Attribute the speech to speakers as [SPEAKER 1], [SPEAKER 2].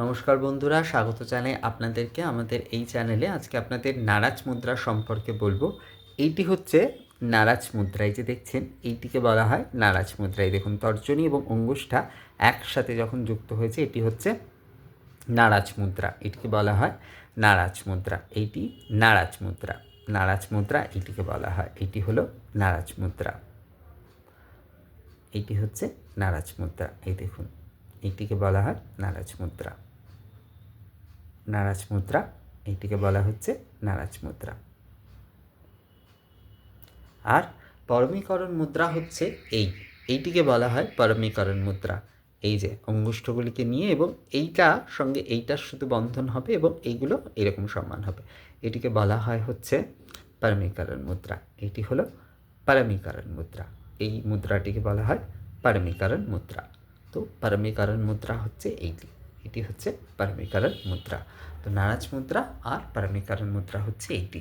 [SPEAKER 1] নমস্কার বন্ধুরা, স্বাগত জানাই আপনাদেরকে আমাদের এই চ্যানেলে। আজকে আপনাদের নারাজ মুদ্রা সম্পর্কে বলব। এইটি হচ্ছে নারাজ মুদ্রা। এই যে দেখছেন, এইটিকে বলা হয় নারাজ মুদ্রা। এই দেখুন, তর্জনী এবং অঙ্গুষ্ঠা একসাথে যখন যুক্ত হয়েছে, এটি হচ্ছে নারাজ মুদ্রা। এটিকে বলা হয় নারাজ মুদ্রা। এইটি নারাজ মুদ্রা। নারাজ মুদ্রা, এইটিকে বলা হয়। এটি হলো নারাজ মুদ্রা। এটি হচ্ছে নারাজ মুদ্রা। এই দেখুন, এইটিকে বলা হয় নারাজ মুদ্রা। নারাজ মুদ্রা, এইটিকে বলা হচ্ছে নারাজ মুদ্রা। আর পরমীকরণ মুদ্রা হচ্ছে এই, এইটিকে বলা হয় পরমীকরণ মুদ্রা। এই যে অঙ্গুষ্ঠগুলিকে নিয়ে এবং এইটার সঙ্গে এইটার শুধু বন্ধন হবে এবং এইগুলো এরকম সম্মান হবে। এটিকে বলা হয় হচ্ছে পরমীকরণ মুদ্রা। এটি হলো পরমীকরণ মুদ্রা। এই মুদ্রাটিকে বলা হয় পরমীকরণ মুদ্রা। তো পরমীকরণ মুদ্রা হচ্ছে এইটি। এটি হচ্ছে পারমিকারণ মুদ্রা। তো নারাজ মুদ্রা আর পারমিকারণ মুদ্রা হচ্ছে এইটি